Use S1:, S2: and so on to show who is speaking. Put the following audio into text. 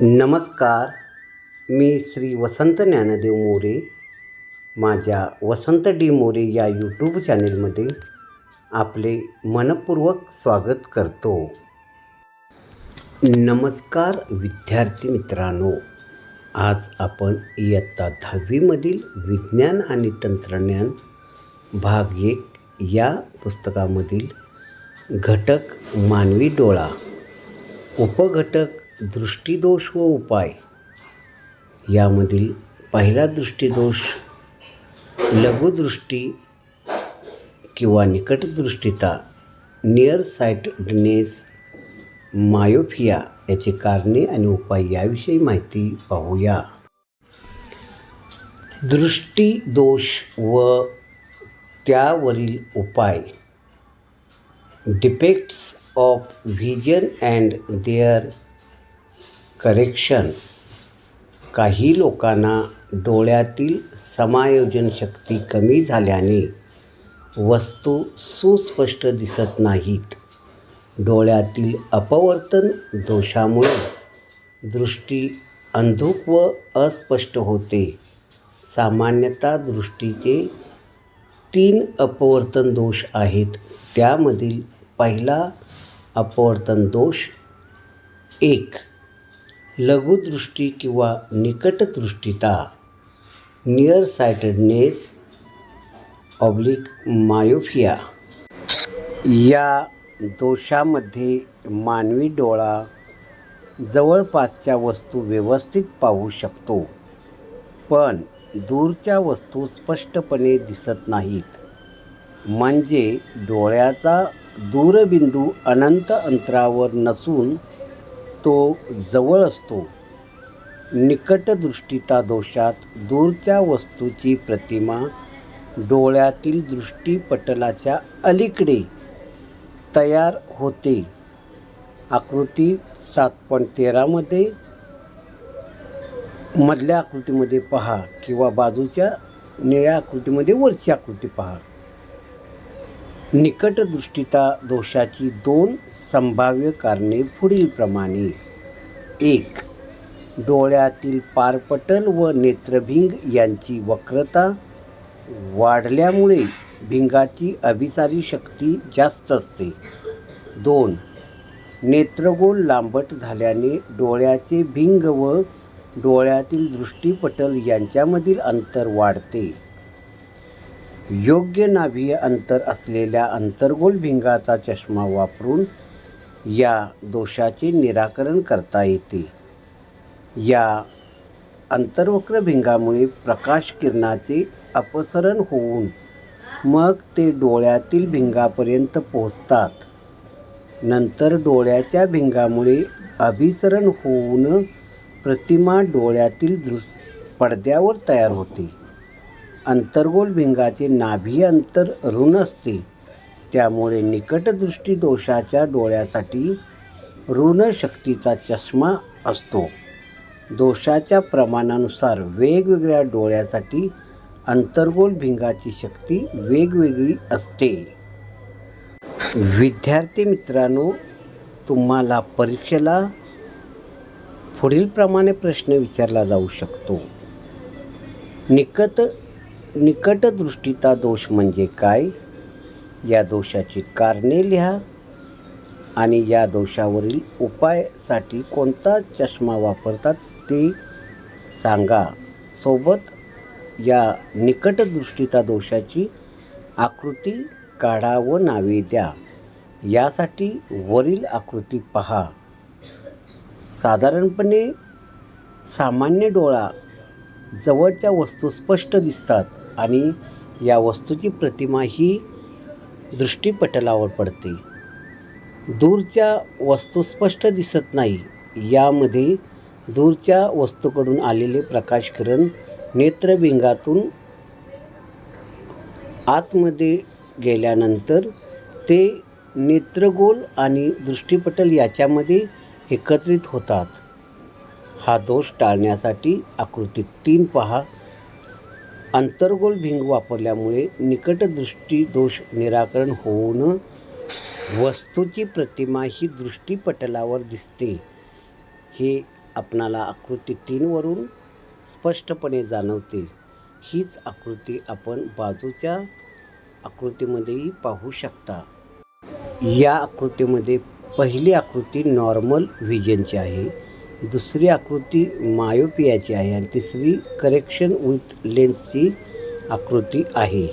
S1: नमस्कार. मी श्री वसंत ज्ञानदेव मोरे. माझ्या वसंत डी मोरे या यूट्यूब चॅनेलमध्ये आपले मनपूर्वक स्वागत करतो. नमस्कार विद्यार्थी मित्रांनो. आज आपण इयत्ता दहावीमधील विज्ञान आणि तंत्रज्ञान भाग एक या पुस्तकामधील घटक मानवी डोळा उपघटक दृष्टिदोष व उपाय. यामधील पहिला दृष्टिदोष लघुदृष्टी किंवा निकटदृष्टीता नियर साईटनेस मायोफिया याची कारणे आणि उपाय याविषयी माहिती पाहूया. दृष्टिदोष व त्यावरील उपाय. Defects of vision and their correction. काही लोकांना डोळ्यातील समायोजन शक्ती कमी झाल्याने वस्तू सुस्पष्ट दिसत नाहीत. डोळ्यातील अपवर्तन दोषामुळे दृष्टी अंधुक व अस्पष्ट होते. सामान्यतः दृष्टीचे तीन अपवर्तन दोष आहेत. त्यामधील पहिला अपवर्तन दोष एक. लघुदृष्टी किंवा निकटदृष्टीता नियर सायटेडनेस ऑब्लिक मायोफिया या दोषामध्ये मानवी डोळा जवळपासच्या वस्तू व्यवस्थित पाहू शकतो पण दूरच्या वस्तू स्पष्टपणे दिसत नाहीत. म्हणजे डोळ्याचा दूरबिंदू अनंत अंतरावर नसून तो जवळ असतो. निकटदृष्टीता दोषात दूरच्या वस्तूची प्रतिमा डोळ्यातील दृष्टीपटलाच्या अलीकडे तयार होते. आकृती सात पॉईंट तेरामध्ये मधल्या आकृतीमध्ये पहा किंवा बाजूच्या निळ्या आकृतीमध्ये वरची आकृती पहा. निकटदृष्टिता दोषाची दोन संभाव्य कारणे पुढीलप्रमाणे एक डोळ्यातील पारपटल व नेत्रभिंग यांची वक्रता वाढल्यामुळे भिंगाची अभिसारी शक्ती जास्त असते. दोन नेत्रगोल लांबट झाल्याने डोळ्याचे भिंग व डोळ्यातील दृष्टीपटल यांच्यामधील अंतर वाढते. योग्य नाभीय अंतर असलेल्या अंतर्गोल भिंगाचा चष्मा वापरून या दोषाचे निराकरण करता येते. या अंतर्वक्र भिंगामुळे प्रकाश किरणाचे अपसरण होऊन मग ते डोळ्यातील भिंगापर्यंत पोहोचतात. नंतर डोळ्याच्या भिंगामुळे अभिसरण होऊन प्रतिमा डोळ्यातील दृ पडद्यावर तयार होते. अंतर्गोल भिंगाचे नाभी अंतर ऋण असते. त्यामुळे निकटदृष्टी दोषाच्या डोळ्यासाठी ऋण शक्तीचा चष्मा असतो. दोषाच्या प्रमाणानुसार वेगवेगळ्या डोळ्यासाठी अंतर्गोल भिंगाची शक्ती वेगवेगळी असते. विद्यार्थी मित्रांनो तुम्हाला परीक्षेला पुढीलप्रमाणे प्रश्न विचारला जाऊ शकतो. निकट निकटदृष्टीचा दोष म्हणजे काय? या दोषाची कारणे लिहा आणि या दोषावरील उपायासाठी कोणता चष्मा वापरतात ते सांगा. सोबत या निकटदृष्टीचा दोषाची आकृती काढा व नावे द्या. यासाठी वरील आकृती पहा. साधारणपणे सामान्य डोळा जवळच्या वस्तू स्पष्ट दिसतात आणि या वस्तूची प्रतिमा ही दृष्टीपटलावर पडते. दूरच्या वस्तू स्पष्ट दिसत नाही यामध्ये दूरच्या वस्तूकडून आलेले प्रकाशकिरण नेत्रबिंगातून आतमध्ये गेल्यानंतर ते नेत्रगोल आणि दृष्टीपटल याच्यामध्ये एकत्रित होतात. हा दोष टाळण्यासाठी आकृती तीन पहा. अंतर्गोल भिंग वापरल्यामुळे निकटदृष्टी दोष निराकरण होऊन वस्तूची प्रतिमा ही दृष्टीपटलावर दिसते. हे आपणाला आकृती तीनवरून स्पष्टपणे जाणवते. हीच आकृती आपण बाजूच्या आकृतीमध्येही पाहू शकता. या आकृतीमध्ये पहिली आकृती नॉर्मल व्हिजनची आहे. दुसरी आकृती मायोपियाची आहे आणि तिसरी करेक्शन विथ लेन्सची आकृती आहे.